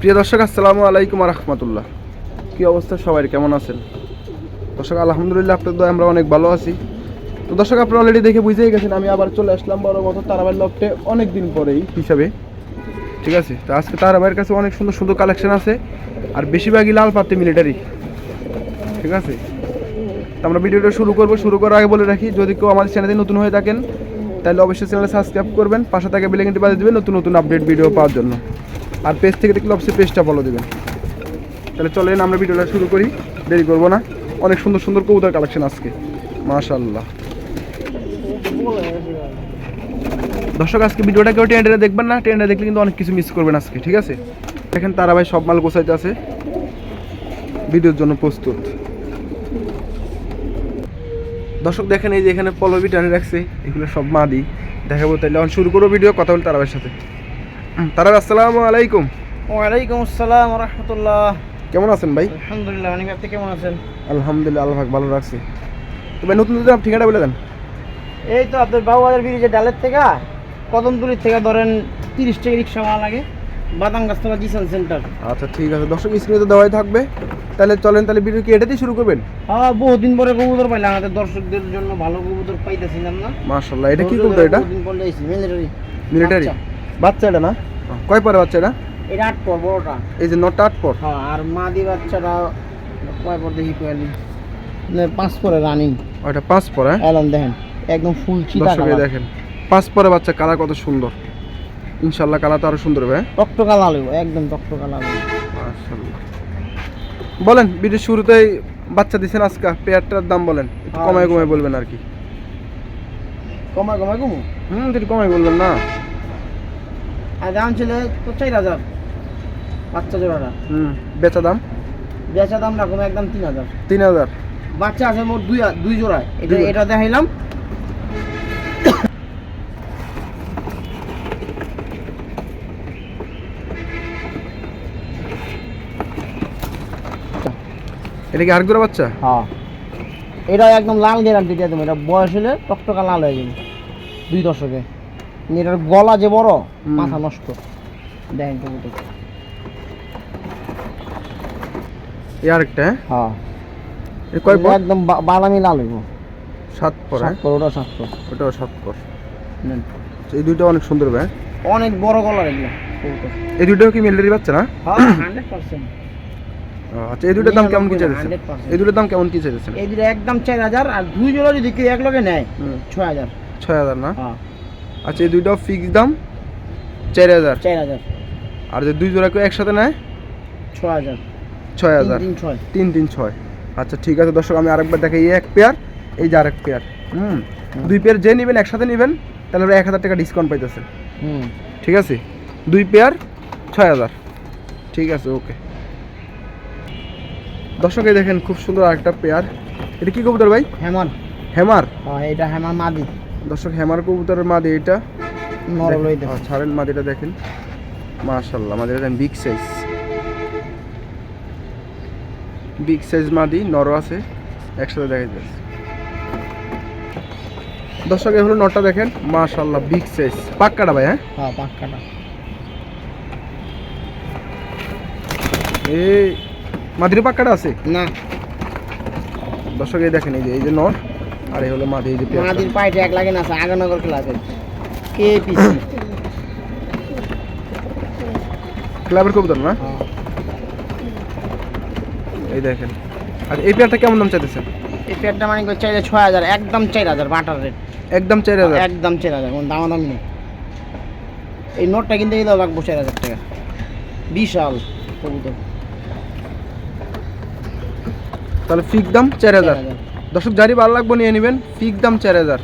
প্রিয় দর্শক আসসালামু আলাইকুম রহমতুল্লাহ। কী অবস্থা সবাই? কেমন আছেন? দর্শক আলহামদুলিল্লাহ আপনার দয় আমরা অনেক ভালো আছি। তো দর্শক আপনারা অলরেডি দেখে বুঝেই গেছেন আমি আবার চলে আসলাম বড় মতো তারাবাই লফটে অনেক দিন পরেই। হিসাবে। ঠিক আছে? তো আজকে তারাবাইয়ের কাছে অনেক সুন্দর সুন্দর কালেকশন আছে আর বেশিরভাগই লাল পাত্রে মিলিটারি ঠিক আছে? তো আমরা ভিডিওটা শুরু করব। শুরু করার আগে বলে রাখি যদি কেউ আমাদের চ্যানেলে নতুন হয়ে থাকেন তাহলে অবশ্যই চ্যানেলে সাবস্ক্রাইব করবেন। পাশে থাকে বেলেগেন্টি বাজিয়ে দেবেন নতুন নতুন আপডেট ভিডিও পাওয়ার জন্য। আর পেজ থেকে দেখলে অবশ্যই পেজটা ফলো দেবেন। তাহলে চলেন, আমরা ভিডিওটা শুরু করি। দেরি করব না। অনেক সুন্দর সুন্দর কবুতর কালেকশন আজকে। মাশাল্লাহ দর্শক, আজকে ভিডিওটা কেউ টেন্ডারে দেখবেন না। টেন্ডারে দেখলে কিন্তু অনেক কিছু মিস করবেন আজকে, ঠিক আছে? দেখেন, তারা ভাই সব মাল গোছাইতে আছে। ভিডিওর জন্য প্রস্তুত। দর্শক, দেখেন, এই যে এখানে পলবি টানে রাখছে, এগুলো সব মা দিই দেখাবো তাহলে। এখন শুরু করব ভিডিও কথা বলি তারাবের সাথে। তারাব আসসালামু আলাইকুম। ওয়ালাইকুম আসসালাম রহমতুল্লাহ। কেমন আছেন ভাই? আলহামদুলিল্লাহ অনেক আপনি কেমন আছেন? আলহামদুলিল্লাহ আল্লাহ ভালো রাখছে। তো ভাই নতুন নতুন ঠিকানা বলে দেন। এই তো আপনার বাবুবাজার ব্রিজের ডালের থেকে কদমতুলির থেকে ধরেন তিরিশ টাকা রিক্সা ভাড়া লাগে বাদাম গাছতলা জিসান সেন্টার। আচ্ছা ঠিক আছে। দর্শক স্ক্রিনে তো দেওয়াই থাকবে। তাহলে চলেন তাহলে ভিডিও কি এটাতেই শুরু করবেন? হ্যাঁ বহুদিন পরে কবুতর পাইলাম আমাদের দর্শকদের জন্য ভালো কবুতর পাইতেছিলাম না। মাশাল্লাহ এটা কি কবুতর এটা? বহুদিন পরে আইছি মিলিটারি মিলিটারি বাচ্চা এটা না? কয় পরে বাচ্চা এটা আট পর বড়টা। এই যে নটা আট পর? হ্যাঁ আর মাদি বাচ্চাটা কয় পর দেখি কয়ালি পাঁচ পরে রানিং ওটা পাঁচ পরে হ্যাঁ? এলাম দেখেন একদম ফুল চিতা দেখেন পাঁচ পরে বাচ্চা কালার কত সুন্দর। ইনশাল্লাহ কালার তো আরও সুন্দর হবে হ্যাঁ? টকটকা লাল হইবো, একদম টকটকা লাল। বলেন ভিডিও শুরুতেই বাচ্চা দিছেন আজকে পেয়ারটার দাম বলেন একটু হ্যাঁ, কমায় কমায় বলবেন আর কি। কমায় কমায় কমু? হুম একটু কমায় বলবেন না? আর দাম ছিল চার হাজার। বাচ্চা জোড়াটা। হুম বেচা দাম? বেচা দাম না একদম তিন হাজার। তিন হাজার। বাচ্চা আছে মোট দুই দুই জোড়ায়। এটা এটা দেখাইলাম। এটা কি আর করে বাচ্চা? হ্যাঁ। এটা একদম লাল গ্যারান্টি দিয়ে দেবো। এটা বয়স হলে টকটকা লাল হয়ে যাবে। দুই দশকে। এটার গলা যে বড় মাথা নষ্ট। দেখেন কবুতর এই আরেকটা হ্যাঁ? হ্যাঁ। কয় পর? একদম বাদামি লাল হইব। সাত পর হ্যাঁ? সাত পর ওটা সাত পর। ওটাও সাত পর। এই দুইটা অনেক সুন্দর হ্যাঁ? অনেক বড় গলার এগুলো এই দুইটাও কি মিলিটারি বাচ্চা না? হ্যাঁ হান্ড্রেড পার্সেন্ট ও, আচ্ছা এই দুইটার দাম কেমন কি চাইছেন 100% এই দুইটার দাম কেমন কি চাইছেন এই দুটো একদম চার হাজার আর দুই জোড়া যদি কেউ এক লগে নেয় ছয় হাজার। ছয় হাজার না? হ্যাঁ। আচ্ছা এই দুইটাও ফিক্স দাম? চার হাজার। চার হাজার। আর যে দুই জোড়া কেউ একসাথে নেয়? ছয় হাজার। ছয় হাজার। তিন ছয়। তিন ছয়। আচ্ছা ঠিক আছে দর্শক আমি আরেকবার দেখাই এই এক পেয়ার এই যে আরেক পেয়ার হুম? দুই পেয়ার যে নেবেন একসাথে নেবেন তাহলে এক হাজার টাকা ডিসকাউন্ট পাইতেছে। হুম। ঠিক আছে? দুই পেয়ার ছয় হাজার। ঠিক আছে ওকে দর্শক এই দেখেন খুব সুন্দর আরেকটা পেয়ার এটা কি কবুতর ভাই? হেমান। হেমার? হ্যাঁ এটা হেমান মাদি। দর্শক হেমার কবুতরের মাদি এটা। ছাড়েন মাদিটা দেখেন। মাশাল্লাহ মাদিটা দেখেন বিগ সাইজ বিগ সাইজ মাদি নর আছে। একসাথে দেখা যাচ্ছে দর্শক এ হলো নটটা দেখেন। মাশাল্লাহ বিগ সাইজ পাক্কাটা ভাই হ্যাঁ? হ্যাঁ পাক্কাটা। এই মাদির পাক্কাটা আছে? না। দর্শক এই দেখেন এই যে এই যে নর আর এই হলো মাদি যে পেয়ারটা। মাদির পাইটে এক লাগে না আছে আগানগর ক্লাবে কে পিসি ক্লাবের কবুতর না? হ্যাঁ। এই দেখেন। আর এই পেয়ারটা কেমন দাম চাইতেছেন? এই পেটটা মানে চাইলে ছয় হাজার একদম চার হাজার বাটার রেট। একদম চার হাজার? একদম চার হাজার কোনো দামাদামি নেই। এই নোটটা কিনতে গেলেও লাগবো চার হাজার টাকা। বিশাল কবুতর। তাহলে ফিক দাম চার হাজার। দর্শক জারি ভালো লাগবে নিয়ে নেবেন। পিক দাম চার হাজার।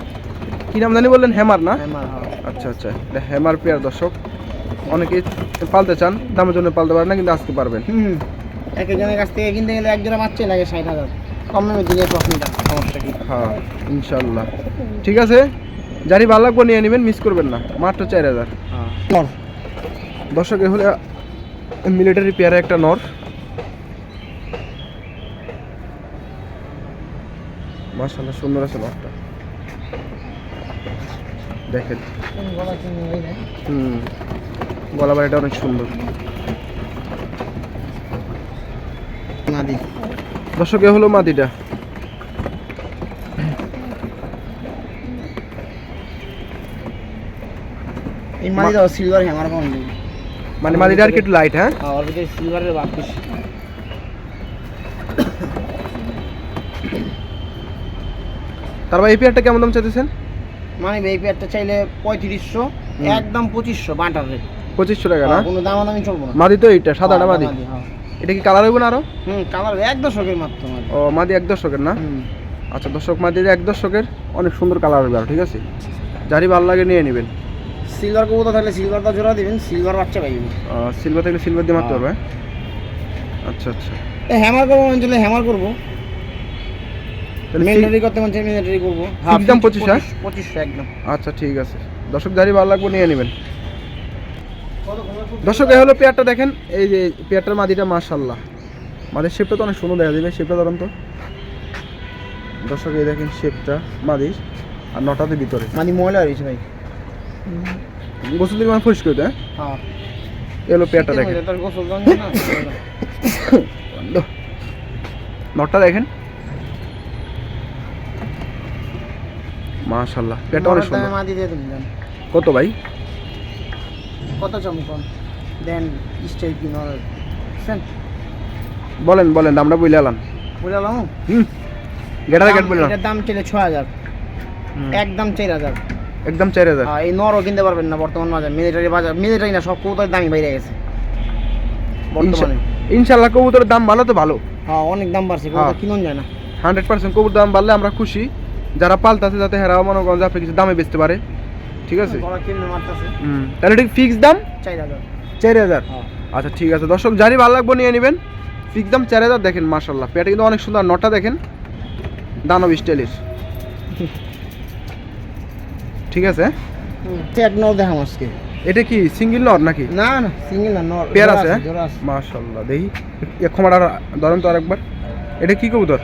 কী নাম জানি বললেন? হেমার না? হ্যাঁ। আচ্ছা আচ্ছা। এটা হেমার পেয়ার দর্শক। অনেকেই পালতে চান দামের জন্য পালতে পারেন না কিন্তু আজকে পারবেন। হুম এক একজনের কাছ থেকে কিনতে গেলে এক জোড়া বাচ্চাই লাগে ষাট হাজার। কম দামে দিলে প্রফিটটা সমস্যা কি? হ্যাঁ ইনশাল্লাহ ঠিক আছে? জারি ভালো লাগবে নিয়ে নেবেন মিস করবেন না। মাত্র চার হাজার। নর দর্শক এ হলে মিলিটারি পেয়ারে একটা নর। মাশাল্লাহ সুন্দর আছে নরটা দেখেন। হুম গলা বাড়িটা অনেক সুন্দর। মাদি। দর্শক এ হলো মাদিটা। এই মাদিটা সিলভার হ্যামার মানে মাদিটা আর কি একটু লাইট হ্যাঁ? আর ভিতরে সিলভারের তারপর এই পেয়ারটা কেমন দাম চাইতেছেন? মানে এই পেয়ারটা চাইলে পঁয়ত্রিশশো একদম পঁচিশশো বাটার রেট পঁচিশশো টাকা না? কোনো দামাদামি চলবো না। মাদি তো এইটা সাদাটা হ্যাঁ, মাদি। হ্যাঁ। এটা কি কালার হইব না আরও? হুম কালার এক দশকের মাত্র ও মাদি এক দশকের না। আচ্ছা দর্শক মাদির এক দশকের অনেক সুন্দর কালার হবে আর ঠিক আছে? যারই ভালো লাগে নিয়ে নেবেন। সিলভার কবুতর থাকলে সিলভারটা জোড়া দিবেন সিলভার বাচ্চা পাইবেন সিলভার থাকলে সিলভার দিয়ে মারতে হ্যাঁ। পারবে হ্যাঁ? আচ্ছা আচ্ছা। হ্যামার করব অঞ্চলে হ্যামার করব। তাহলে মেন্টারি করতে মন চাই করব। Fixed দাম 25, হ্যাঁ? পঁচিশশো একদম। আচ্ছা ঠিক আছে। দর্শক যারই ভালো লাগবে নিয়ে নেবেন। দর্শক এই হলো পেয়ারটা দেখেন। এই যে পেয়ারটার মাদিটা মাশাল্লাহ মাদির শেপটা তো অনেক সুন্দর দেখা যাবে। শেপটা ধরুন তো। দর্শক এই দেখেন শেপটা মাদির আর নটাতে ভিতরে। মানে ময়লা হয়েছে ভাই। গোসল দিকে মানে ফুস করে দেয় হ্যাঁ। এই হলো পেয়ারটা দেখেন। তার গোসল জানি না। নটটা দেখেন। মাশাল্লাহ পেয়ারটা অনেক সুন্দর। মাদি দিয়ে দিলাম কত ভাই? কত চমকন? দেন স্টাইল কি বলেন বলেন দামটা বলে এলাম বুঝলাম হুম। গেটারে গেট বললাম এটার দাম চলে ছ হাজার। একদম চার হাজার। একদম চার হাজার। আর এই নরও কিনতে পারবেন না বর্তমান বাজার। মিলিটারি বাজার মিলিটারি না সব কবুতরের দামই বাইরে গেছে। বর্তমানে। ইনশাল্লাহ কবুতরের দাম ভালো তো ভালো। হ্যাঁ অনেক দাম বাড়ছে হ্যাঁ। কবুতর কিনুন যায় না। হান্ড্রেড পার্সেন্ট কবুতর দাম বাড়লে আমরা খুশি। যারা পালতাছে যাতে হেরাও মনে করেন যে আপনি কিছু দামে বেচতে পারে। ঠিক আছে? হুম। তাহলে ঠিক ফিক্স দাম? চার হাজার। হ্যাঁ। আচ্ছা ঠিক আছে। দর্শক জানি ভালো লাগবো নিয়ে নেবেন। ফিক্স দাম চার হাজার দেখেন মার্শাল্লাহ পেটে কিন্তু অনেক সুন্দর। নটা দেখেন দানব স্টাইলের। ঠিক আছে? এক নর দেখাম আজকে। এটা কি সিঙ্গেল নর নাকি? না না সিঙ্গেল না নর। পেয়ার আছে, হ্যাঁ? মার্শাল্লাহ দেখি। এক ক্ষমাটা ধরেন তো আরেকবার। এটা কি কবুতর?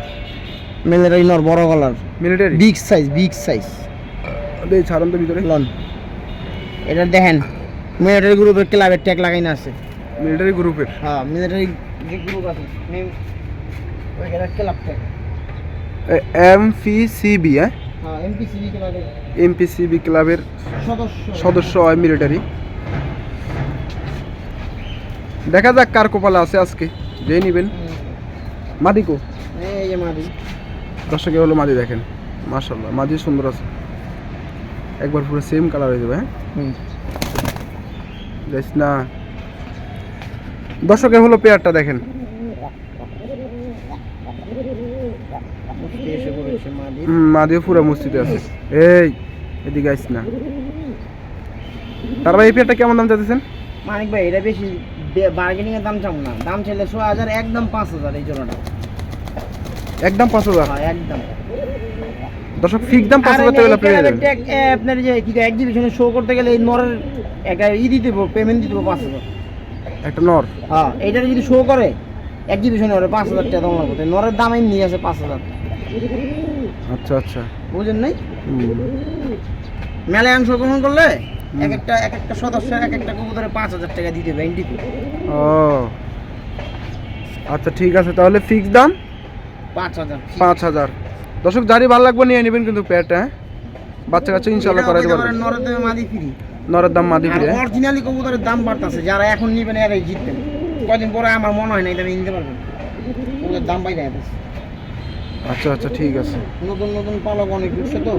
মিলিটারি নর বড় গলার। Military big size big size দেখি ছাড়ুন তো ভিতরে। লন। এটা দেখেন মিলিটারি গ্রুপের ক্লাবের ট্যাগ লাগাই না আছে। মিলিটারি গ্রুপের হ্যাঁ মিলিটারি যে গ্রুপ আছে মেম ওইখানে club tag M P CB হ্যাঁ এমপিসিবি ক্লাবের এমপিসিবি ক্লাবের সদস্য। সদস্য হয় মিলিটারি দেখা যাক কার কপালে আছে আজকে। যে নিবেন। মাদিকো। এই যে মাদি দর্শকে হলো মাদি দেখেন। মাশাল্লাহ মাদি সুন্দর আছে। একবার পুরো সেম কালার হয়ে যাবে হ্যাঁ? যাইস না। দর্শকে হলো পেয়ারটা দেখেন। মাদিও পুরো মসজিদে আছে। এই এদিকে আইস না। তারপর এই পেয়ারটা কেমন দাম চাইতেছেন? মানিক ভাই এটা বেশি বার্গেনিং এর দাম চাম না। দাম চাইলে ছ হাজার একদম পাঁচ হাজার এই জোড়াটা। একদম পাঁচ হাজার। হ্যাঁ একদম। দর্শক ফিক্স দাম পাঁচ হাজার টাকা পেয়ে যাবেন। আপনার যে কি এক্সিবিশনে শো করতে গেলে এই নরের একটা ই দিতে পেমেন্ট দিতে হবে পাঁচ হাজার। একটা নর? হ্যাঁ এইটা যদি শো করে এক্সিবিশনে ওরে পাঁচ হাজার টাকা দাম লাগবে নরের দাম এমনি আছে পাঁচ হাজার। আচ্ছা আচ্ছা। বুঝেন নাই। মেলায় অংশগ্রহণ করলে এক একটা এক একটা সদস্য এক একটা কবুতরে পাঁচ হাজার টাকা দিতে হবে ও। আচ্ছা ঠিক আছে। তাহলে ফিক্স দাম? পাঁচ হাজার দর্শক যারই ভালো লাগবে নিয়ে নেবেন কিন্তু পেয়ারটা হ্যাঁ? বাচ্চা কাচ্চা ইনশাল্লাহ করাইতে পারবেন। নরের দামে মাদি ফ্রি অরিজিনালি কবুতরের দাম বাড়তেছে যারা এখন নিবেন এরাই জিতবেন। কদিন পরে আমার মনে হয় না এটা নিতে পারবেন। ওদের দাম বাইরে যাচ্ছে আচ্ছা আচ্ছা ঠিক আছে। নতুন নতুন পালক অনেক উঠছে তো।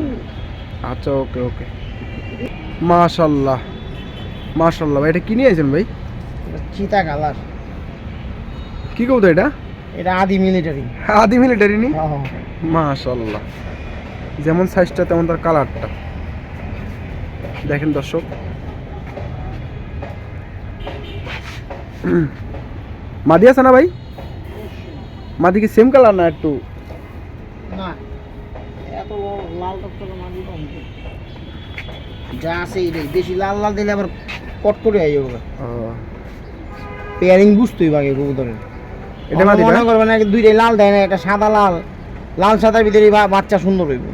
আচ্ছা ওকে ওকে। মাশাল্লাহ মাশাল্লাহ ভাই এটা কি নিয়ে আছেন ভাই? চিতা কালার। কি কবুতর এটা? এটা আদি মিলিটারি আদি মিলিটারি নি? হ্যাঁ মাশাল্লাহ যেমন সাইজটা তেমন তার কালারটা দেখেন দর্শক। মাদি আছে না ভাই? মাদি কি সেম কালার না একটু? না। এত লাল টকটকে মাদি কম যা আছে এটাই। বেশি লাল লাল দিলে আবার কট করে আই যাবে পেয়ারিং বুঝতেই বাগে কবুতরের। এটা মাদি মনে করবেন না দুইটাই লাল দেয় না সাদা লাল। লাল সাদার ভিতরে বাচ্চা সুন্দর হইব।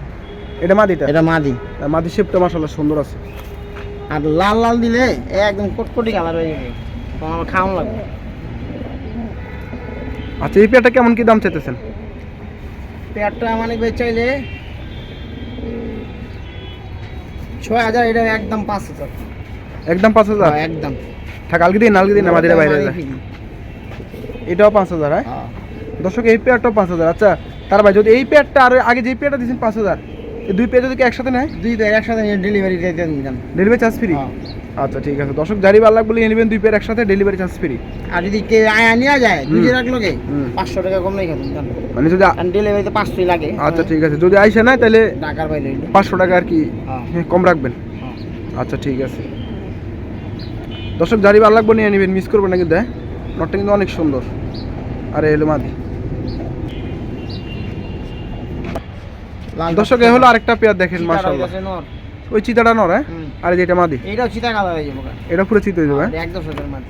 এটা মাদিটা এটা মাদি মাদি শেপটা সুন্দর আছে। আর লাল লাল দিলে একদম কটকটি কালার হয়ে যাবে। আমার খাওয়ানো লাগবে। আচ্ছা এই পেয়ারটা কেমন কি দাম চাইতেছেন? পেয়ারটা মানে চাইলে ছয় হাজার এটা একদম পাঁচ হাজার। একদম পাঁচ হাজার? হ্যাঁ, একদম। থাক আলগি দিন আলগি দিন আমাদের বাইরে এটাও পাঁচ হাজার হ্যাঁ হ্যাঁ। দর্শক এই পেয়ারটাও পাঁচ হাজার আচ্ছা তার ভাই যদি এই পেয়ারটা আর আগে যে পেয়ারটা দিয়েছেন পাঁচ হাজার এই দুই পেয়ার যদি কি একসাথে নেয় দুই পেয়ার একসাথে ডেলিভারি ডেলিভারি চার্জ ফ্রি। আচ্ছা ঠিক আছে দর্শক জারি ভালো লাগবে নিয়ে নেবেন দুই পেয়ার একসাথে ডেলিভারি চার্জ ফ্রি আর যদি কে আয়া নেওয়া যায় দুই হুম। রাখ লোকে হুম। পাঁচশো টাকা কম নাই মানে যদি ডেলিভারিতে পাঁচশোই লাগে আচ্ছা ঠিক আছে যদি আইসা না তাহলে ঢাকার বাইরে। পাঁচশো টাকা আর কি হ্যাঁ। হ্যাঁ, কম রাখবেন। আচ্ছা ঠিক আছে দর্শক জারি ভালো লাগবে নিয়ে নেবেন মিস করবেন না কিন্তু হ্যাঁ নটটা কিন্তু অনেক সুন্দর। আরে এলো মাদি। দর্শক এ হলো আরেকটা পেয়ার দেখেন মাশাআল্লাহ। ওই চিতাটা নর হ্যাঁ। আর যেটা মাদি। এইটাও চিতা কালার হয়ে যাব। এটা পুরো চিত হয়ে যাবে হ্যাঁ? এক দশ হাজার মাত্র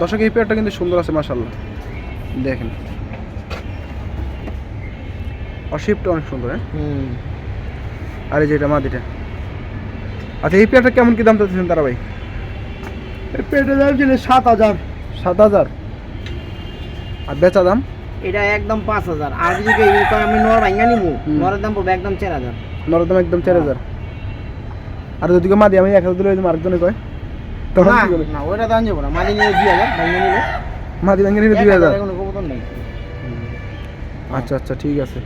দর্শক এই পেয়ারটা কিন্তু সুন্দর আছে মাশাআল্লাহ। দেখেন। আর শেপটা অনেক সুন্দর হ্যাঁ? আর এই যেটা মাদিটা। আচ্ছা এই পেয়ারটা কেমন কি দাম চাচ্ছেন তারা ভাই? পেটে দাম ছিল সাত হাজার। সাত হাজার? আর বেচা দাম? এটা একদম পাঁচ হাজার। আর যদি আমি নর ভাঙ্গা নিবো নরের দাম পড়বে একদম চার হাজার। নরের দাম একদম চার হাজার। আর যদি মাদি আমি এক হাজার দিলে আরেকজনে কয়? তখন না ওইটা দাম যাব না। মালি নিলে দুই হাজার নিলে। মাদি ভেঙে নিলে দুই হাজার। নেই। আচ্ছা আচ্ছা ঠিক আছে।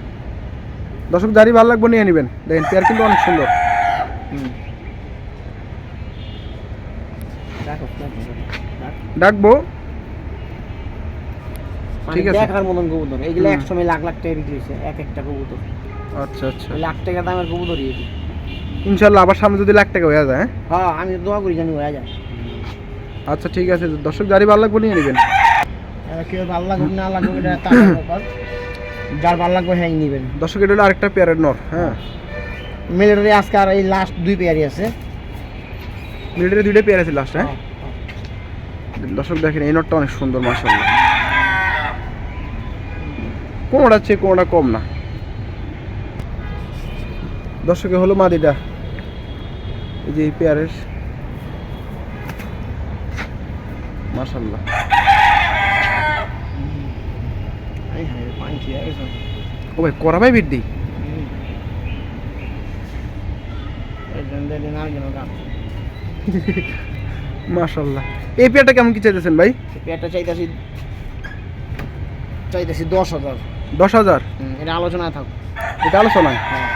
দর্শক জারি ভালো লাগবে নিয়ে নেবেন। দেখেন পেয়ার কিন্তু অনেক সুন্দর। হুম রাখো, রাখো, রাখো। ডাকবো? মানে ঠিক আছে। দেখার মতন কবুতর। এগুলো। এক সময় লাখ লাখ টাকা বিক্রি হয়েছে এক একটা কবুতর। আচ্ছা আচ্ছা। লাখ টাকা দামের কবুতরই এটি ইনশাল্লাহ আবার সামনে যদি লাখ টাকা হয়ে যায় হ্যাঁ? হ্যাঁ আমি দোয়া করি জানি হয়ে যায়। আচ্ছা ঠিক আছে। দর্শক জারি ভালো লাগবে নিয়ে নেবেন। কেউ ভালো লাগুক না লাগুক এটা তার ব্যাপার। যার ভালো লাগবে হ্যাঁ নিবেন। দর্শক এটা হলো আরেকটা পেয়ারের নর হ্যাঁ? মিলিটারি আজকে আর এই লাস্ট দুই পেয়ারই আছে। মিলিটারি দুইটা পেয়ার আছে লাস্ট হ্যাঁ। দর্শক দেখেন এই নটটা অনেক সুন্দর মাসাল্লাহ কোনোটা চেয়ে কোনোটা কম না। দর্শকে হলো মাদিটা। এই যে এই পেয়ারের। মাসাল্লাহ। ও ভাই করা ভাই বৃদ্ধি হুম। এই পেয়ারটা কেমন কি চাইতেছেন ভাই? পেয়ারটা চাইতেছি চাইতেছি দশ হাজার। দশ হাজার? হুম, এটা আলোচনায় থাক। এটা আলোচনায় হ্যাঁ।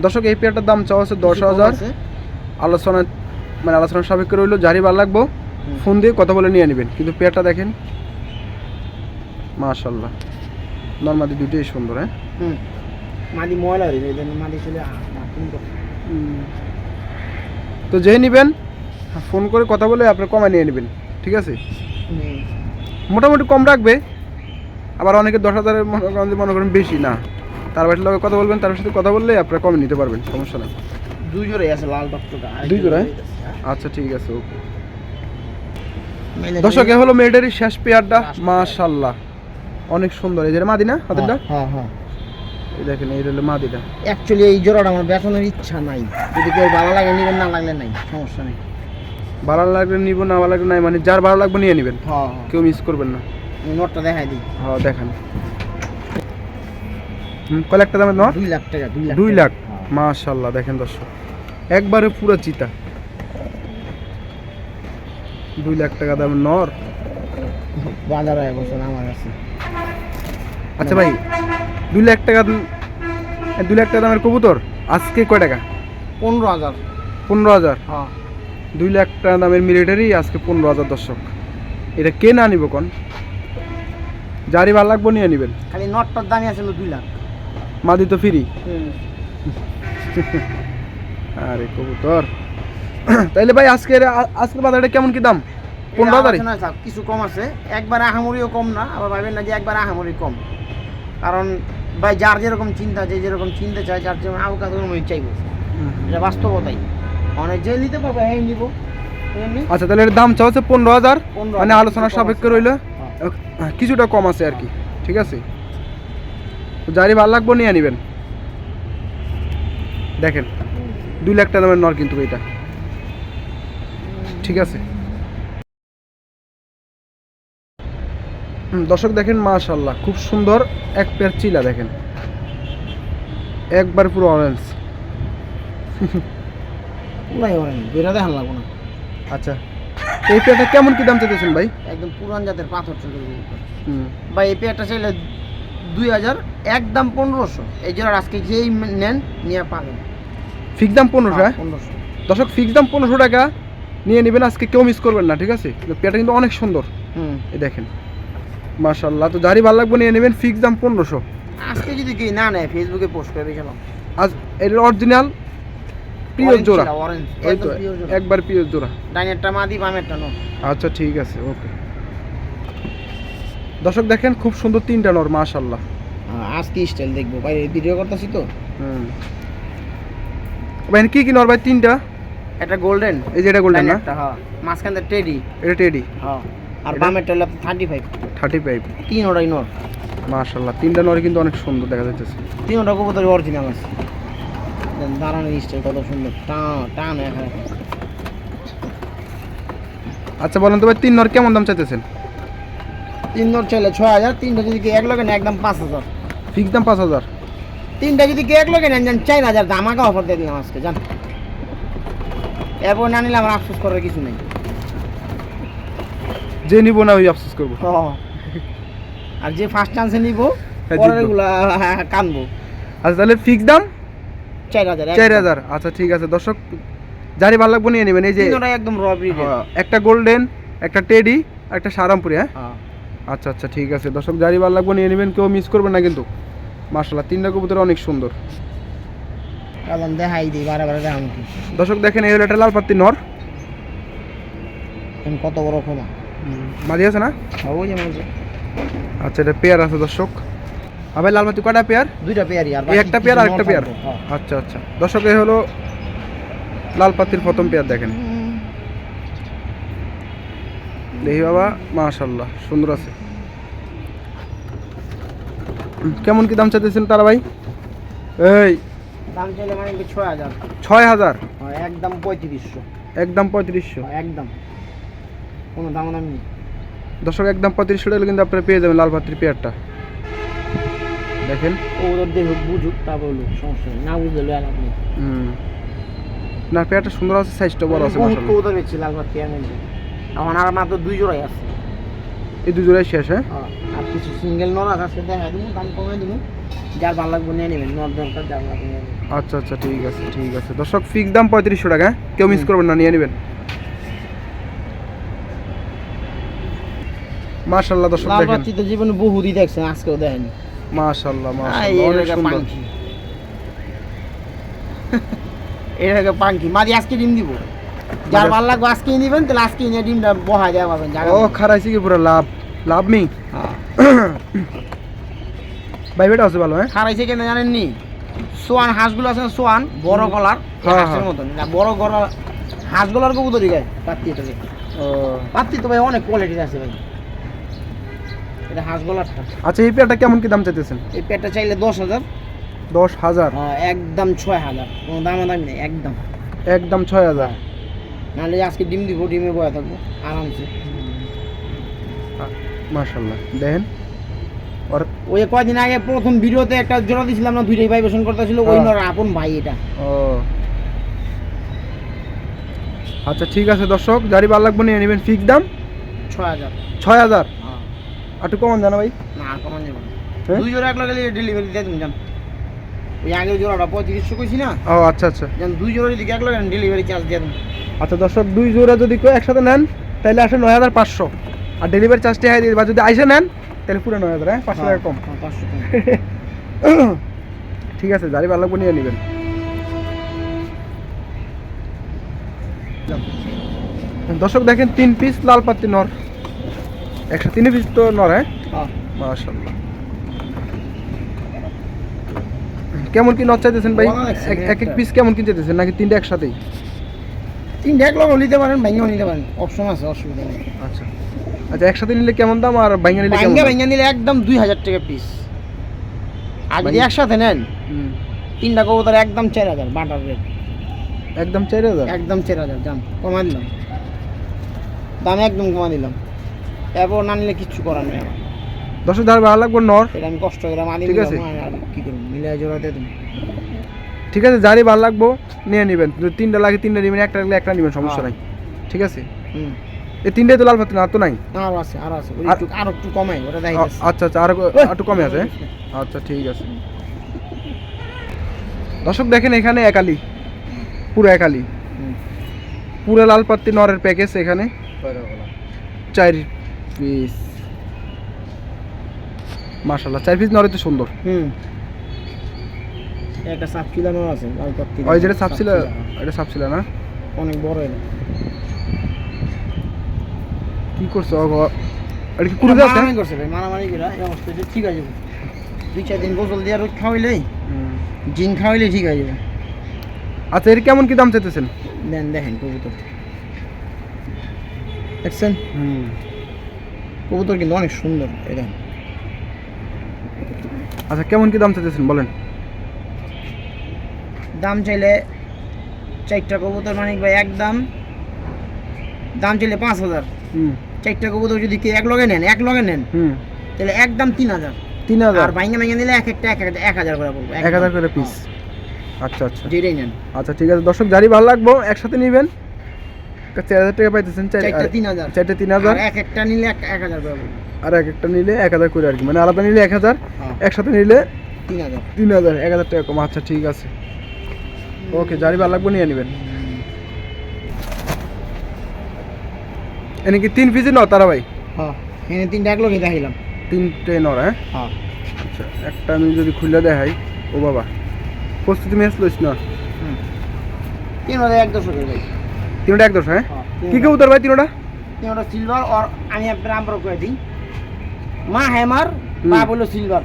দর্শক এই পেয়ারটার দাম চাওয়া হচ্ছে দশ হাজার। আছে? আলোচনা মানে আলোচনার সাপেক্ষে রইল জারি ভালো লাগবো। ফোন দিয়ে কথা বলে নিয়ে নেবেন। কিন্তু পেয়ারটা দেখেন। মাশাল্লাহ নর্মাদি দুটোই সুন্দর হ্যাঁ? হুম। মাদি ময়লা হয়ে যায় মাদি চলে। তো যেই নেবেন ফোন করে কথা বলে আপনি কমায় নিয়ে নেবেন ঠিক আছে? মোটামুটি কম রাখবে আবার অনেকে দশ হাজারের মনে করেন মনে বেশি না। তার বাড়ির লোকের কথা বলবেন তার সাথে কথা বললে আপনারা কমে নিতে পারবেন সমস্যা নেই। দুই জোড়াই আছে লাল টকটকা দুই জোড়ায়? আচ্ছা ঠিক আছে ওকে। দর্শক এ হলো মেয়েটারই শেষ পেয়ারটা মাশাল্লাহ অনেক সুন্দর এই যে মাদি না হাতেরটা? হ্যাঁ হ্যাঁ এই দেখেন এই হলো মাদিটা। অ্যাকচুয়ালি এই জোড়াটা আমার বেতনের ইচ্ছা নাই। যদি কেউ ভালো লাগে নিবেন না লাগলে নাই সমস্যা নেই। ভালো লাগলে নিব না ভালো লাগলে নাই মানে যার ভালো লাগবে নিয়ে নেবেন। হ্যাঁ কেউ মিস করবেন না। নোটটা দেখাই দিই। হ্যাঁ দেখান। কয় লাখ টাকা দামের নর দুই লাখ টাকা দুই লাখ হ্যাঁ। মাশাল্লাহ দেখেন দর্শক। একবারে পুরো চিতা। দুই লাখ টাকা দামের নর বাজার হয়ে বছর আমার কাছে আচ্ছা ভাই দুই লাখ টাকা দুই লাখ টাকা দামের কবুতর আজকে কয় টাকা? পনেরো হাজার। পনেরো হাজার। হ্যাঁ। দুই লাখ টাকা দামের মিলিটারি আজকে পনেরো হাজার দর্শক। এটা কে না নিব কন? যারই ভালো লাগবো নিয়ে নেবেন। খালি নটটার দামই আছে দুই লাখ। মাদি তো ফ্রি আরে কবুতর। তাইলে ভাই আজকের আজকের বাজারটা কেমন কি দাম? পনেরো হাজার কিছু কম আছে। একবার আহামরিও কম না আবার ভাবেন না যে একবার আহামরি কম। কারণ ভাই যার যেরকম চিন্তা যে যেরকম চিনতে চায় যার যেরকম আবকাত চাইব। এটা বাস্তবতাই। অনেক যে নিতে পারবে হ্যাঁ নিব। আচ্ছা তাহলে এর দাম চাওয়া হচ্ছে পনেরো হাজার। মানে আলোচনার সাপেক্ষে। রইল। হ্যাঁ। কিছুটা কম আছে আর কি ঠিক আছে? যারই ভালো লাগবো নিয়ে নেবেন। দেখেন দুই লাখ টাকা দামের নর কিন্তু এটা। ঠিক আছে? দর্শক দেখেন মাশাল্লাহ খুব সুন্দর এক পেয়ার চিলা দেখেন। একবার পুরো অরেঞ্জ পুরাই ওরেন দুইটা দেখান লাগবো না। আচ্ছা। এই পেয়ারটা কেমন কি দাম চাইতেছেন ভাই? একদম পুরান জাতের পাথর চলে হুম। বা এই পেয়ারটা চাইলে দুই হাজার একদম পনেরোশো। এই জন্য আজকে যেই নেন নিয়ে পাবেন। ফিক্স দাম পনেরোশো হ্যাঁ? পনেরোশো। দর্শক ফিক্স দাম পনেরোশো টাকা নিয়ে নেবেন আজকে কেউ মিস করবেন না ঠিক আছে? পেয়ারটা কিন্তু অনেক সুন্দর। হুম। এই দেখেন। মাশাল্লাহ তো যারই ভালো লাগবে নিয়ে নেবেন ফিক্স দাম পনেরোশো। আজকে যদি কি না নেয় ফেসবুকে পোস্ট করে বেশালাম আজ এর অরিজিনাল পিওর জোড়া। ওই তো একবার পিওর জোড়া। ডাইনেরটা মাদি বামেরটা নো আচ্ছা ঠিক আছে ওকে। দর্শক দেখেন খুব সুন্দর তিনটা নর মাশাল্লাহ আজকে স্টাইল দেখব। বাইরে ভিডিও করতেছি তো। হুম। ভাই কি কি নর ভাই তিনটা? একটা গোল্ডেন এই যে এটা গোল্ডেন না? হ্যাঁ। মাঝখানটা টেডি এটা টেডি হ্যাঁ। আর এটা? বামেরটা হলো থার্টি ফাইভ থার্টি ফাইভ তিন ওটাই নর। মাশাল্লাহ তিনটা নর কিন্তু অনেক সুন্দর দেখা যাচ্ছে তিন ওটা কবুতর অরিজিনাল আছে। স্টাইল কত সুন্দর। টান টান আচ্ছা বলেন তো ভাই তিন নর কেমন দাম চাইতেছেন? তিন নর চাইলে ছয় হাজার তিনটা যদি এক লগে নেয় একদম পাঁচ হাজার। ফিক্স দাম পাঁচ হাজার? তিনটা যদি কি এক লগে নেন যান চার হাজার। ধামাকা অফার দিয়ে দিলাম আজকে জান। এরপর না নিলে আমার আফসোস করার কিছু নেই। যে নিব না ওই আফসোস করব। আর যে ফার্স্ট চান্সে নিব কানবো। আচ্ছা তাহলে ফিক্স দাম? চার হাজার আচ্ছা ঠিক আছে। দর্শক যারই ভালো লাগবে নিয়ে নেবেন। এই যে একদম রবি হ্যাঁ, একটা গোল্ডেন একটা টেডি একটা সারামপুরি হ্যাঁ? আচ্ছা আচ্ছা ঠিক আছে। দর্শক যারই ভালো লাগবে নিয়ে নেবেন। কেউ মিস করবেন না কিন্তু। মার্শাল্লাহ তিনটা কবুতর অনেক সুন্দর। দর্শক দেখেন এই হলো একটা লাল পাত্তি নর। কত বড় ক্ষমা। মাঝি আছে না? ওই যে বলছে আচ্ছা এটা পেয়ার আছে দর্শক। আবার লাল কয়টা পেয়ার? দুইটা পেয়ারই আর একটা পেয়ার আর একটা পেয়ার? হ্যাঁ। আচ্ছা আচ্ছা। দর্শক এই হলো লাল প্রথম পেয়ার দেখেন। দেখি বাবা মাশাল্লাহ সুন্দর আছে। কেমন কি দাম চাইতেছেন তারা ভাই? এই দাম চাইলে মানে ছয় হাজার? ছয় হাজার? হ্যাঁ, একদম পঁয়ত্রিশশো। একদম পঁয়ত্রিশশো? হ্যাঁ, একদম। কোনো দাম দাম নেই। দর্শক একদম পঁয়ত্রিশশো টাকা কিন্তু আপনারা পেয়ে যাবেন লাল পাত্রির পেয়ারটা। দেখেন। ও ওদের দেখুক বুঝুক তারপর লোক সমস্যা নেই। না বুঝলে নেই। হুম। না পেয়ারটা সুন্দর আছে সাইজটা বড় আছে বহুত মাশাআল্লাহ। কবুতর বেচছি লালবাগ পেয়ার মধ্যে এখন আর মাত্র দুই জোড়াই আছে। এই দুজোড়াই শেষ হ্যাঁ? হ্যাঁ, আর কিছু সিঙ্গেল নর আছে দেখা দিব দাম কমে দিব। যার ভালো লাগবে নিয়ে নেবেন নর দরকার যার লাগবে আচ্ছা আচ্ছা ঠিক আছে ঠিক আছে। দর্শক ফিক্স দাম পঁয়ত্রিশশো টাকা হ্যাঁ? কেউ মিস। করবেন না নিয়ে নেবেন। মাশাল্লাহ দর্শক দেখেন। জীবনে বহুদিন দেখছেন আজকেও দেখেন মাশাল্লাহ এই মাশাল্লাহ অনেক সুন্দর। পাঙ্কি মাঝে আজকে ডিম দিব। যার ভালো লাগবে আজকে নিবেন তাহলে আজকে নিয়ে ডিমটা বহাই দেওয়া পাবেন ও খারাইছি কি পুরো লাভ? লাভ মি হ্যাঁ। ভাই বেটা আছে ভালো হ্যাঁ? খারাইছে কেন জানেননি? সোয়ান হাঁসগুলো আছে সোয়ান? বড় গলার হ্যাঁ, হাঁসের হ্যাঁ। মতন। না বড় গলার হাঁসগুলোর কবুতরি গায়ে পাত্তি ও। পাত্তি তো ভাই অনেক কোয়ালিটির আছে ভাই। এটা হাঁস আচ্ছা এই পেয়ারটা কেমন কি দাম চাইতেছেন? এই পেটটা চাইলে দশ হাজার। দশ হাজার? হ্যাঁ, একদম ছয় হাজার। কোনো দামাদামি নেই একদম। একদম ছয় হাজার? নাহলে আজকে ডিম দিব ডিমে বয়া থাকব আরামসে। মাশাল্লাহ দেখেন ওর ওই কয়দিন আগে প্রথম ভিডিওতে একটা জোড়া দিছিলাম না দুইটাই ভাইবেশন করতেছিল ওই হ্যাঁ। নর আপন ভাই এটা। ও। আচ্ছা ঠিক আছে দর্শক যারি ভালো লাগবে নিয়ে নেবেন ফিক্স দাম। ছয় হাজার। ছয় হাজার? একটু কমন জানা ভাই? না কমান যাবে হ্যাঁ? দুই জোড়া এক লগে ডেলিভারি দিয়ে দিন যান ওই আগের জোড়াটা পঁয়ত্রিশশো কইছি না? ও আচ্ছা আচ্ছা। যেন দুই জোড়া যদি এক লগে ডেলিভারি চার্জ দিয়ে দিন আচ্ছা দর্শক দুই জোড়া যদি কেউ একসাথে নেন তাহলে আসে নয় হাজার পাঁচশো। আর ডেলিভারি চার্জটা হাই দিয়ে বা যদি আইসে নেন তাহলে পুরো নয় হাজার হ্যাঁ? পাঁচশো টাকা কম। হ্যাঁ, পাঁচশো ঠিক আছে যারি ভালো লাগবে নিয়ে নেবেন। দর্শক দেখেন তিন পিস লাল পাত্তি নর। একশো তিন পিস তো নর হ্যাঁ? হ্যাঁ। মাশাল্লাহ কেমন কি নর চাইতেছেন ভাই? এক- এক পিস কেমন কি চাইতেছেন? নাকি তিনটা একসাথেই? তিনটে এক লগে নিতে পারেন ভেঙেও নিতে পারেন। অপশন আছে অসুবিধা নেই। আচ্ছা। আচ্ছা একসাথে নিলে কেমন দাম আর বাইঙ্গা নিলে কেমন ভাঙ্গা নিলে একদম দুই হাজার টাকা পিস আর যদি একসাথে নেন। তিনটা কবুতর একদম চার হাজার বাটার রেট। একদম চার হাজার? একদম চার হাজার দাম কমা দিলাম। দাম একদম কমা দিলাম। এরপর না নিলে কিচ্ছু করার নেই আমার। দর্শক যার ভালো লাগবে নর? এটা আমি কষ্ট করে মালি ঠিক আছে। কি করব? মিলাই জোড়াতে তুমি ঠিক আছে যারই ভালো লাগবো নিয়ে নেবেন। যদি তিনটা লাগে তিনটা নেবেন একটা লাগলে একটা নেবেন সমস্যা হ্যাঁ। নাই। ঠিক আছে? হুম। এই তিনটাই তো লাল পাতি না তো নাই? আরও আছে আরও আছে। আর- একটু আরও একটু কমাই ওটা দেখাই আচ্ছা আচ্ছা আর একটু কমে আছে? আচ্ছা ঠিক আছে। দর্শক দেখেন এখানে একালি। পুরো একালি। পুরো লাল পাত্তি নরের প্যাকেজ এখানে। চার পিস মাশাল্লাহ চার পিস নরে তো সুন্দর। হুম। একটা সাপ খিলানো আছে লাল পাত্তি ওই যেটা সাপছিল এটা সাপছিল না? অনেক বড় এটা। কি করছ? এটা কি কুড়ি আছে? মারামারি করছে ভাই মারামারি করে। এই অবস্থা ঠিক আছে দুই চার দিন গোসল দিয়ে রোজ খাওয়াইলেই হুম। জিন খাওয়াইলে ঠিক আছে আচ্ছা এর কেমন কি দাম চাইতেছেন? দেন দেখেন কবুতর। দেখছেন? হুম। কবুতর কিন্তু অনেক সুন্দর এটা আচ্ছা কেমন কি দাম চাইতেছেন বলেন? দাম চাইলে চারটা কবুতর মানিক ভাই এক দাম। দাম চাইলে পাঁচ হাজার। হুম। চারটা কবুতর যদি কেউ এক লগে নেন এক লগে নেন হুম। তাহলে একদম তিন হাজার। তিন হাজার? আর ভাঙ্গে ভাঙ্গে নিলে এক একটা এক হাজার এক হাজার করে বলব এক হাজার করে পিস আচ্ছা আচ্ছা। যেটাই নেন। আচ্ছা ঠিক আছে। দর্শক যারই ভালো লাগবো একসাথে নিবেন। চার হাজার টাকা পাইতেছেন চার চারটা তিন হাজার। চারটে তিন হাজার? এক একটা নিলে এক হাজার আর এক একটা নিলে এক হাজার করে আর কি মানে আলাদা নিলে এক হাজার হ্যাঁ, একসাথে নিলে তিন হাজার। তিন হাজার এক হাজার টাকা কম। আচ্ছা ঠিক আছে। ওকে যারই ভালো লাগবে নিয়ে নেবেন। এনে কি তিন পিসি ন তারা ভাই? হ্যাঁ এনে তিনটা এক লগে দেখাইলাম। তিনটে নর হ্যাঁ? হ্যাঁ। আচ্ছা একটা আমি যদি খুলে দেখাই ও বাবা প্রস্তুতি ম্যাচ লইস না? হুম। তিন হাজার এক দশ ভাই। তিনটা এক দশ হ্যাঁ? হ্যাঁ, কি কবুতর ভাই তিনটা? তিন হাজার সিলভার আর আমি আপনার আমরা করে দিই। মা হ্যামার হুম। বা বলল সিলভার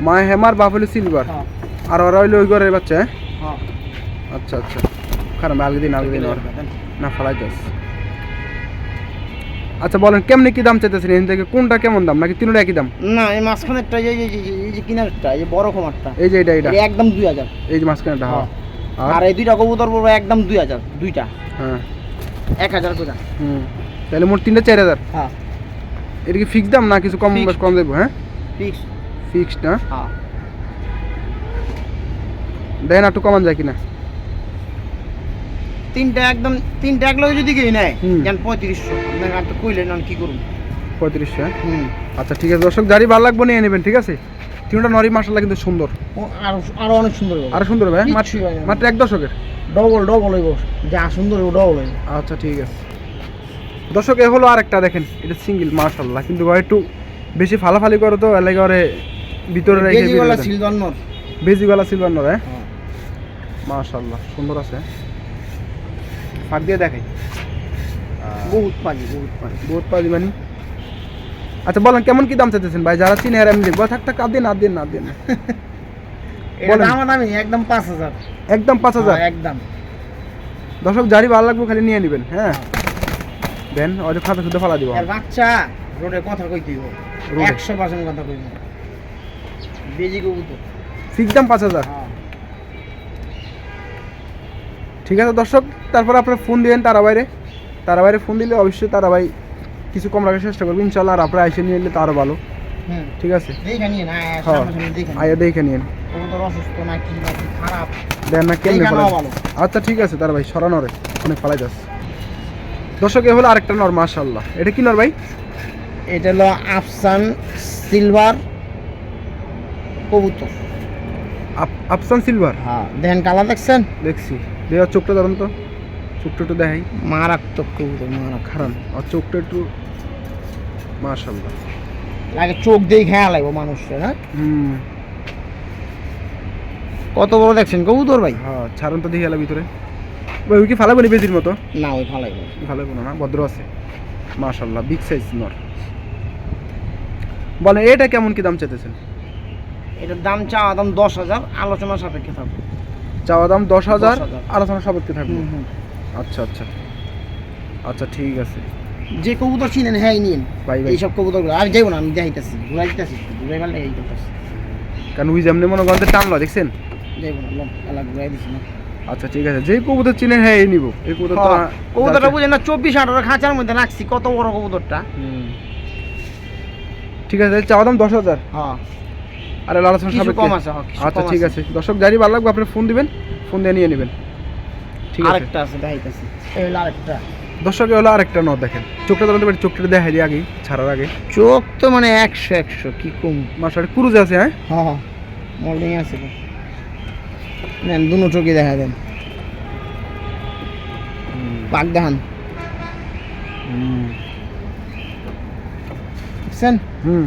মা হেমার বাপ হলো সিলভার হ্যাঁ। আর ওরা হইল ওই ঘরের বাচ্চা হ্যাঁ? হ্যাঁ। আচ্ছা আচ্ছা। খারাপ আলগে দিন আলগে দিন না ফালাই যাস আচ্ছা বলেন কেমনি কি দাম চাইতেছেন? এখান থেকে কোনটা কেমন দাম? নাকি তিনটা একই দাম? না এই মাঝখানেরটা এই যে এই যে- এই যে কিনারটা এই যে বড় খমারটা। এই যে এটা এটা? একদম দুই হাজার। এই যে মাঝখানেটা হ্যাঁ। আর? আর এই দুইটা কবুতর পড়বে একদম দুই হাজার দুইটা। হ্যাঁ। এক হাজার করে। হুম। তাহলে মোট তিনটা চার হাজার? হ্যাঁ। এটা কি ফিক্স দাম না কিছু কম. কম দেবো হ্যাঁ? ফিক্স ফিক্সড না? হ্যাঁ। দেন একটু কমান যায় কিনা। তিনটা একদম তিনটা এক লগে যদি কেউ নেয় যেন পঁয়ত্রিশশো। আপনাকে কইলেন আমি কি করুন পঁয়ত্রিশশো হ্যাঁ? হুম। আচ্ছা ঠিক আছে দর্শক যারই ভালো লাগবে নিয়ে নেবেন ঠিক আছে? তিনটা নরি মাসাল্লাহ কিন্তু সুন্দর। আরও আরও অনেক সুন্দর আরও সুন্দর ভাই মাত্র কিচ্ছুই মাত্র এক দশকের। ডবল ডবল হইব। যা সুন্দর হইব ডবল হইব। আচ্ছা ঠিক আছে। দর্শক এ হলো আরেকটা দেখেন এটা সিঙ্গেল মাশাল্লাহ কিন্তু একটু বেশি ফালাফালি করে তো এলাকা ঘরে ভিতরে রেখে কেজিওয়ালা সিলভার বেজিওয়ালা সিলভার নর। হ্যাঁ? মাশাল্লাহ সুন্দর আছে। ফাঁক দিয়ে দেখাই। বহুত পাজি বহুত পাজি বহুত পাজি মানি? আচ্ছা বলেন কেমন কি দাম চাইতেছেন ভাই? যারা চিনে আর আমি দেখব থাক থাক আর দিন আর দিন আর দিন এটা বলেন। দাম দামি একদম পাঁচ হাজার। একদম পাঁচ হাজার? হ্যাঁ, একদম। দর্শক ভালো লাগবে খালি নিয়ে নেবেন হ্যাঁ? দেন ওই খাতা শুদ্ধ ফালা দিব। বাচ্চা রোডে কথা কই দিব? একশো পার্সেন্ট কথা কইব। বেজি ফিক্স দাম পাঁচ হাজার? হ্যাঁ। ঠিক আছে দর্শক তারপর আপনারা ফোন দিবেন তারা বাইরে তারা বাইরে ফোন দিলে অবশ্যই তারা ভাই কিছু কম রাখার চেষ্টা করবেন ইনশাল্লাহ আর আপনারা এসে নিয়ে নিলে তো আরও ভালো। ঠিক আছে? নিয়ে হ্যাঁ। আয়া দেখে নিন কবুতর অসুস্থ নাকি নাকি খারাপ? দেন না কেমনে ফেলাই আচ্ছা ঠিক আছে তার ভাই সরানো রে অনেক ফেলাই যাচ্ছে দর্শক এ হলো আরেকটা নর মাশাল্লাহ এটা কি নর ভাই? এটা হলো আফসান সিলভার কবুতর। আফসান সিলভার? হ্যাঁ দেখেন কালার দেখছেন? দেখছি। দেওয়ার চোখটা ধরুন তো। চোখটা একটু দেখাই। মারাত্মক কবুতর মারাত্মক। খারাপ। আর চোখটা একটু মাশাল্লাহ লাগে চোখ দিয়ে খেয়া লাগবে মানুষের হ্যাঁ? হুম। কত বড় দেখছেন? কবুতর ভাই? হ্যাঁ ছাড়ুন তো দেখে ভিতরে। ভাই ওই কি ফালাবো নি বেজির মতো? না ওই ভালো ভালো কোনো না ভদ্র আছে। মাশাল্লাহ বিগ সাইজ নর। বলেন এটা কেমন কি দাম চাইতেছেন? এটার দাম চাওয়া দাম দশ হাজার আলোচনা সাপেক্ষে থাকবে। চাওয়া দাম দশ হাজার আলোচনা সাপেক্ষে থাকবে। আচ্ছা আচ্ছা। আচ্ছা ঠিক আছে। যে কবুতর চিনেন হ্যাঁ নিন ভাই ভাই। এইসব কবুতর আমি যাইব না আমি দেখাইতেছি ঘুরাই দিতেছি ঘুরাই এই করতেছি কারণ ওই যেমনি মনে করেন টানলো দেখছেন? যাইব না লম ঘুরাই দিছি না। আচ্ছা ঠিক আছে। যে কবুতর চিনে হ্যাঁ এই নিব। এই কবুতর হ্যাঁ, কবুতরটা বুঝেন না চব্বিশ আঠারো খাঁচার মধ্যে রাখছি কত বড় কবুতরটা। ঠিক আছে চাওয়া দাম দশ হাজার। হ্যাঁ। আর সাপেক্ষে কম আছে হ্যাঁ, আচ্ছা ঠিক আছে। দর্শক ভালো লাগবে আপনি ফোন দিবেন ফোন দিয়ে নিয়ে নেবেন। ঠিক আছে। আরেকটা আছে দেখাইতেছি। এই হলো আরেকটা। দর্শক হলো আরেকটা নদ দেখেন। চোখটা ধরতে পারি চোখটা দেখাই দিই আগেই ছাড়ার আগে। চোখ তো মানে একশো একশো কি কম। মাসার ক্রুজে আছে হ্যাঁ? হ্যাঁ হ্যাঁ। মোল্ডিং আছে নেন দুনো চোখে দেখা দেন। পাক দেখান বুঝছেন হুম।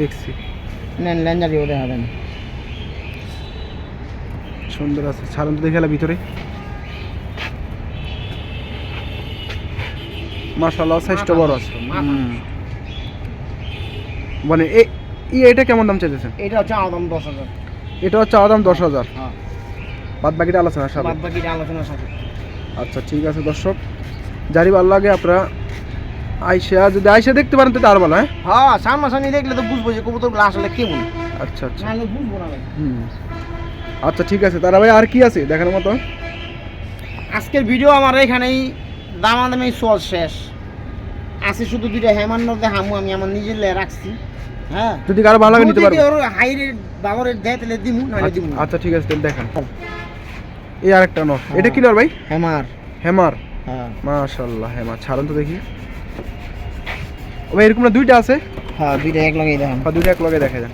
দেখছি। নেন লেঞ্জারিও দেখা দেন। সুন্দর আছে। ছাড়ুন তো দেখে ভিতরে। মাশাআল্লাহ সাইজটা বড় আছে। মানে এ এটা কেমন দাম চাইতেছেন? এটা হচ্ছে আমার দাম দশ হাজার। এটা হচ্ছে চাওয়া দাম দশ হাজার। বাদ বাকিটা আলোচনা সাথে। বাদ বাকিটা আলোচনার সাথে। আচ্ছা ঠিক আছে দর্শক। যারই ভালো লাগে আপনারা আইসা যদি আইসা দেখতে পারেন তো তার ভালো হ্যাঁ? হ্যাঁ সামনাসামনি দেখলে তো বুঝব যে কবুতরগুলো আসলে কেমন। আচ্ছা আচ্ছা। বুঝব না হুম। আচ্ছা ঠিক আছে। তারা ভাই আর কি আছে দেখার মতো? আজকের ভিডিও আমার এখানেই। দামাদামি চল শেষ। আছে শুধু দুইটা হেমান্নতে হামু আমি আমার নিজের রাখছি। হ্যাঁ। যদি কারও ভালো লাগে নিতে পারব হাই রেট দেয় তাহলে দিমু নাহলে দিমু না। আচ্ছা ঠিক আছে তাহলে দেখান। এই আরেকটা নর। এটা কি নর ভাই? হেমার। হেমার? হ্যাঁ। মাশাল্লাহ ছাড়ুন তো দেখি। ও ভাই এরকম না দুইটা আছে? হ্যাঁ দুইটা এক লগেই দেখান। বা দুইটা এক লগে দেখা যান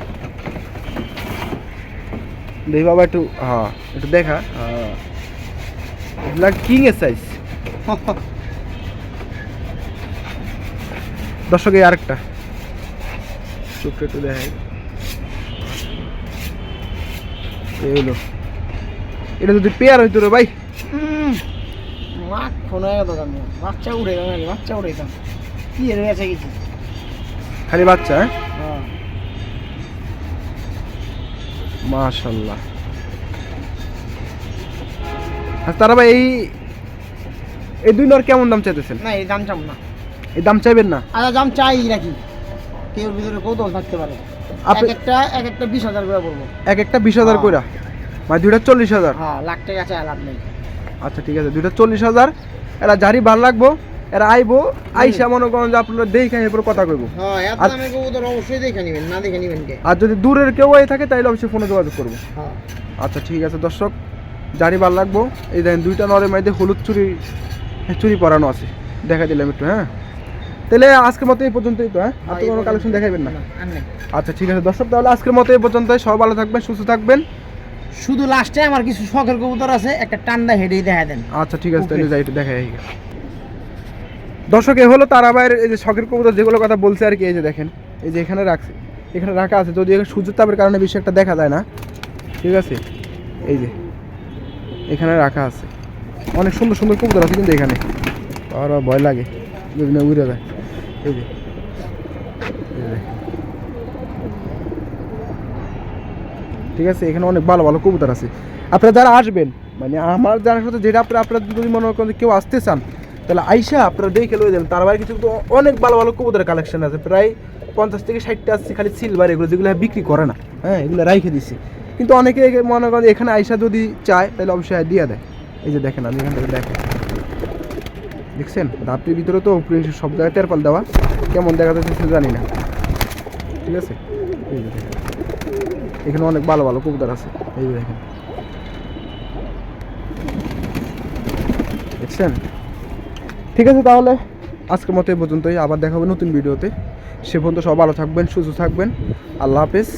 দেখি বাবা একটু হ্যাঁ একটু দেখা। হ্যাঁ। এগুলা কিং এর সাইজ দর্শক এই আরেকটা। চোখটা একটু দেখাই এই হলো। এটা যদি পেয়ার হইতো রে ভাই। মাখন হয়ে গেল কেন বাচ্চা উড়ে গেল বাচ্চা উড়ে গেল। কি এর বেঁচে গেছি? খালি বাচ্চা হ্যাঁ? হ্যাঁ। মাশাল্লাহ। তারা ভাই এই এই দুই নর কেমন দাম চাইতেছেন? না এই দাম চাম না। এই দাম চাইবেন না? আচ্ছা দাম চাই নাকি? কেউ ভিতরে কৌতূহল থাকতে পারে। এক একটা এক একটা বিশ হাজার করে পড়ব এক একটা বিশ হাজার হ্যাঁ। কইরা? মানে দুইটা চল্লিশ হাজার। হ্যাঁ লাখ টাকা চাই লাভ নেই। আচ্ছা ঠিক আছে দুইটা চল্লিশ হাজার। এরা যারই ভালো লাগবো এরা আইবো আইসা মনে করেন যে আপনারা দেখে এরপর কথা কইবো। হ্যাঁ অবশ্যই দেখে নেবেন না দেখে নেবেন কে? আর যদি দূরের কেউ আই থাকে তাহলে অবশ্যই ফোনে যোগাযোগ করব। হ্যাঁ। আচ্ছা ঠিক আছে দর্শক জারি ভালো লাগবো এই দেখেন দুইটা নরে মাইতে হলুদ চুরি চুরি পরানো আছে। দেখা দিলাম একটু হ্যাঁ? তাহলে আজকের মতো এই পর্যন্তই তো হ্যাঁ? আর তো কোনো কালেকশন দেখাইবেন না? আচ্ছা ঠিক আছে। দর্শক তাহলে আজকের মতো এই পর্যন্তই। সব ভালো থাকবেন সুস্থ থাকবেন। শুধু লাস্টে আমার কিছু শখের কবুতর আছে একটা টান্ডা হেডেই দেখা দেন। আচ্ছা ঠিক আছে তাহলে যাই আই দর্শক এ হলো তারাবাইয়ের এই যে শখের কবুতর যেগুলো কথা বলছে আর কি এই যে দেখেন এই যে এখানে রাখছে এখানে রাখা আছে যদি এখানে সূর্যের তাপের কারণে বেশি একটা দেখা যায় না ঠিক আছে? এই যে এখানে রাখা আছে। অনেক সুন্দর সুন্দর কবুতর আছে কিন্তু এখানে। আর ভয় লাগে যদি না উড়ে যায়। ঠিক আছে, এখানে অনেক ভালো ভালো কবুতর আছে। আপনারা যারা আসবেন মানে আমার জানার সাথে যেটা আপনারা আপনারা যদি মনে করেন কেউ আসতে চান, তাহলে আইসা আপনারা দেখে লয়ে যাবেন। তার বাইরে কিছু অনেক ভালো ভালো কবুতরের কালেকশন আছে। প্রায় পঞ্চাশ থেকে ষাটটা আসছে খালি সিলভার এগুলো, যেগুলো বিক্রি করে না। হ্যাঁ এগুলো রাইখে দিছি। কিন্তু অনেকে মনে করেন এখানে আইসা যদি চায়, তাহলে অবশ্যই দিয়ে দেয়। এই যে দেখেন, আমি এখান থেকে দেখেন দেখছেন? দাঁতের ভিতরে তো প্রিন্ট সব জায়গায় তেরপাল দেওয়া। কেমন দেখা যাচ্ছে সেটা জানি না। ঠিক আছে? এখানে অনেক ভালো ভালো কবুতর আছে। এই যে দেখেন। দেখছেন? ঠিক আছে তাহলে, আজকের মতো এই পর্যন্তই। আবার দেখাবো নতুন ভিডিওতে। সে পর্যন্ত সব ভালো থাকবেন, সুস্থ থাকবেন। আল্লাহ হাফেজ।